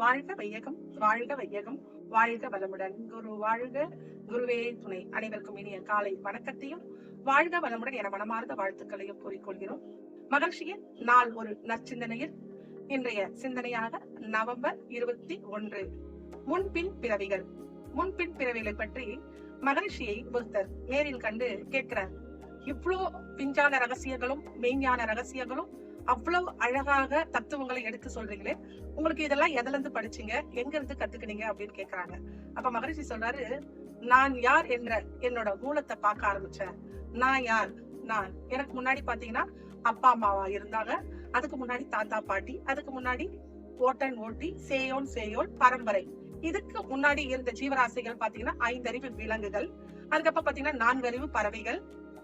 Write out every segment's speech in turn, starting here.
வாழ்க வையகம் வாழ்க வையகம் வாழ்க வளமுடன். குரு வாழ்க குருவே துணை. அனைவருக்கும் இனிய காலை வணக்கத்தையும் வாழ்க வளமுடன் என மனமார்ந்த வாழ்த்துக்களையும் கூறிக்கொள்கிறோம். மகிழ்ச்சியின் நாள் ஒரு நற்சிந்தனையில் இன்றைய சிந்தனையாக நவம்பர் இருபத்தி ஒன்று. முன்பின் பிறவிகள். முன்பின் பிறவிகளை பற்றி மகிழ்ச்சியை புத்தர் நேரில் கண்டு கேட்கிறார். இவ்வளோ பிஞ்சான ரகசியங்களும் மெய்ஞான ரகசியங்களும் அவ்வளவு அழகாக தத்துவங்களை எடுத்து சொல்றீங்களே உங்களுக்கு இதெல்லாம் எதுல இருந்து படிச்சீங்க? எங்க இருந்து கத்துக்கினீங்க? அப்படின்னு கேக்குறாங்க. அப்ப மகரிஷி சொல்றாரு நான் யார் என்ற என்னோட மூலத்தை பார்க்க ஆரம்பிச்சேன். நான் யார்? நான். எனக்கு முன்னாடி பாத்தீங்கன்னா அப்பா அம்மாவா இருந்தாங்க. அதுக்கு முன்னாடி தாத்தா பாட்டி அதுக்கு முன்னாடி ஓட்டன் ஓட்டி சேயோன் சேயோன் பரம்பரை. இதுக்கு முன்னாடி இருந்த ஜீவராசிகள் பாத்தீங்கன்னா ஐந்தறிவு விலங்குகள். அதுக்கப்புறம் பாத்தீங்கன்னா நான்கறிவு பறவைகள்.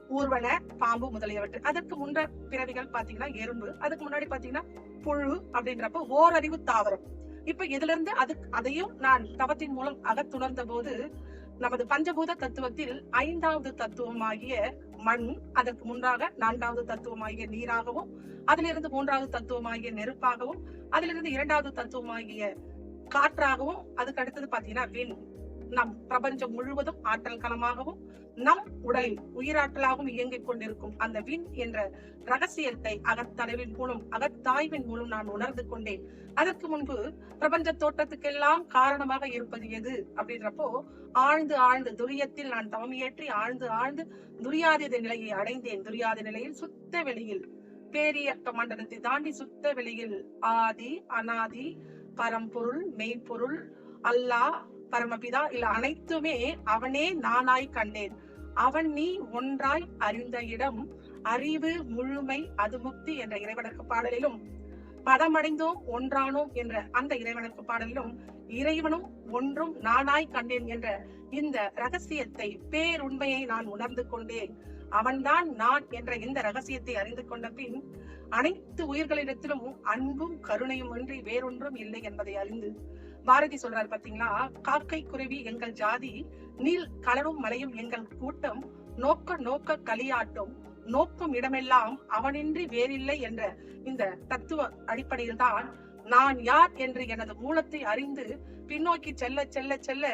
ஊர்வன பாம்பு முதலியவற்றை. அதற்கு முன்ற பிறவிகள் பாத்தீங்கன்னா எறும்பு அதுக்கு முன்னாடி பாத்தீங்கன்னா புழு அப்படின்றப்ப ஓரறிவு தாவரம். இப்ப இதுல இருந்து அது அதையும் நான் தவத்தின் மூலம் அகத்துணர்ந்த போது நமது பஞ்சபூத தத்துவத்தில் ஐந்தாவது தத்துவமாகிய மண் அதற்கு முன்றாக நான்காவது தத்துவமாகிய நீராகவும் அதிலிருந்து மூன்றாவது தத்துவமாகிய நெருப்பாகவும் அதிலிருந்து இரண்டாவது தத்துவமாகிய காற்றாகவும் அதுக்கு அடுத்தது பாத்தீங்கன்னா விண். நம் பிரபஞ்சம் முழுவதும் ஆற்றல் கலமாகவும் நம் உடலின் உயிராற்றலாகவும் இயங்கிக் கொண்டிருக்கும் அந்த விண் என்ற ரகசியத்தை அகத்தளவின் மூலம் அகத்தாய்வின் மூலம் நான் உணர்ந்து கொண்டேன். அதற்கு முன்பு பிரபஞ்ச தோட்டத்துக்கெல்லாம் காரணமாக இருப்பது எது அப்படின்றப்போ ஆழ்ந்து ஆழ்ந்து துரியத்தில் நான் தவமியேற்றி ஆழ்ந்து ஆழ்ந்து துரியாதித நிலையை அடைந்தேன். துரியாத நிலையில் சுத்த வெளியில் பேரியக்க மண்டலத்தை தாண்டி சுத்த வெளியில் ஆதி அனாதி பரம்பொருள் மெய்ப்பொருள் அல்லாஹ் பரமபிதா இல்ல அனைத்துமே அவனே நானாய் கண்டேன். அவன் நீ ஒன்றாய் அறிந்த இடம் அறிவு முழுமை அது முக்தி என்ற இறைவனுக்கு பாடலிலும் பதமடைந்தோம் ஒன்றானோம் என்ற அந்த இறைவனுக்கு பாடலிலும் இறைவனும் ஒன்றும் நானாய் கண்டேன் என்ற இந்த ரகசியத்தை பேருண்மையை நான் உணர்ந்து கொண்டேன். அவன்தான் நான் என்ற இந்த ரகசியத்தை அறிந்து கொண்ட பின் அனைத்து உயிர்களிடத்திலும் அன்பும் கருணையும் இன்றி வேறொன்றும் இல்லை என்பதை அறிந்து பாரதி சொல்றாரு பாத்தீங்களா? காக்கை குருவி எங்கள் ஜாதி நீல் கலரும் மலையும் எங்கள் கூட்டம் நோக்க நோக்க களியாட்டும் நோக்கும் இடமெல்லாம் அவனின்றி வேறில்லை என்ற இந்த தத்துவ அடிப்படையில் தான் நான் யார் என்று எனது மூலத்தை அறிந்து பின்னோக்கி செல்ல செல்ல செல்ல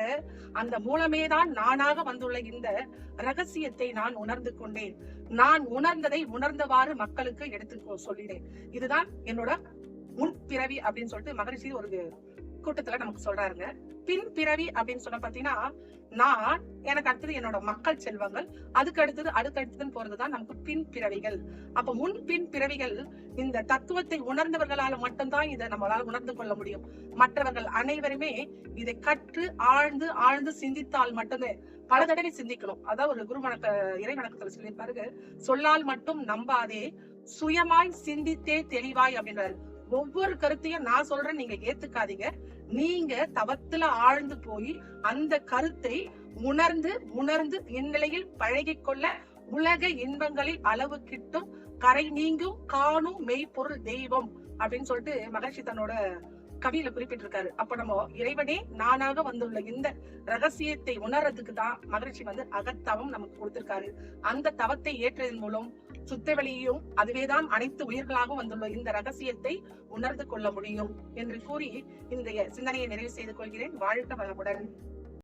அந்த மூலமேதான் நானாக வந்துள்ள இந்த ரகசியத்தை நான் உணர்ந்து கொண்டேன். நான் உணர்ந்ததை உணர்ந்தவாறு மக்களுக்கு எடுத்து சொல்லினேன். இதுதான் என்னோட முன் பிறவி அப்படின்னு சொல்லிட்டு மகரிஷி ஒரு கூட்டத்துல நமக்கு சொல்றாருங்க. பின் பிறவி அப்படின்னு சொன்ன பாத்தீங்கன்னா நான் எனக்கு அடுத்தது என்னோட மக்கள் செல்வங்கள் அதுக்கு அடுத்தது அடுத்தடுத்ததுன்னு போறதுதான் நமக்கு பின் பிறவிகள். அப்ப முன் பின் பிறவிகள் இந்த தத்துவத்தை உணர்ந்தவர்களால மட்டும்தான் இதை நம்மளால உணர்ந்து கொள்ள முடியும். மற்றவர்கள் அனைவருமே இதை கற்று ஆழ்ந்து ஆழ்ந்து சிந்தித்தால் மட்டுமே பல தடவை சிந்திக்கணும். அதான் ஒரு குரு வணக்க இறை வணக்கத்துல சொல்லியிருப்பாரு சொல்லால் மட்டும் நம்பாதே சுயமாய் சிந்தித்தே தெளிவாய் அப்படின்றாரு. ஒவ்வொரு கருத்தையும் நான் சொல்றேன் நீங்க ஏத்துக்காதீங்க. நீங்க தவத்துல ஆழ்ந்து போய் அந்த கருத்தை உணர்ந்து உணர்ந்து இந்நிலையில் பழகி கொள்ள உலக இன்பங்களில் அளவு கிட்டும் கரை நீங்கும் காணும் மெய்ப்பொருள் தெய்வம் அப்படின்னு சொல்லிட்டு மகர்ஷி தன்னோட கவியில குறிப்பிட்டிருக்காரு. அப்ப நம்ம இறைவனே நானாக வந்துள்ள இந்த ரகசியத்தை உணர்றதுக்கு தான் மகிழ்ச்சி வந்து அகத்தவம் நமக்கு கொடுத்திருக்காரு. அந்த தவத்தை ஏற்றதன் மூலம் சுத்தவெளியும் அதுவேதான் அனைத்து உயிர்களாகவும் வந்துள்ள இந்த ரகசியத்தை உணர்ந்து கொள்ள முடியும் என்று கூறி இந்த சிந்தனையை நிறைவு செய்து கொள்கிறேன். வாழ்க்க வளமுடன்.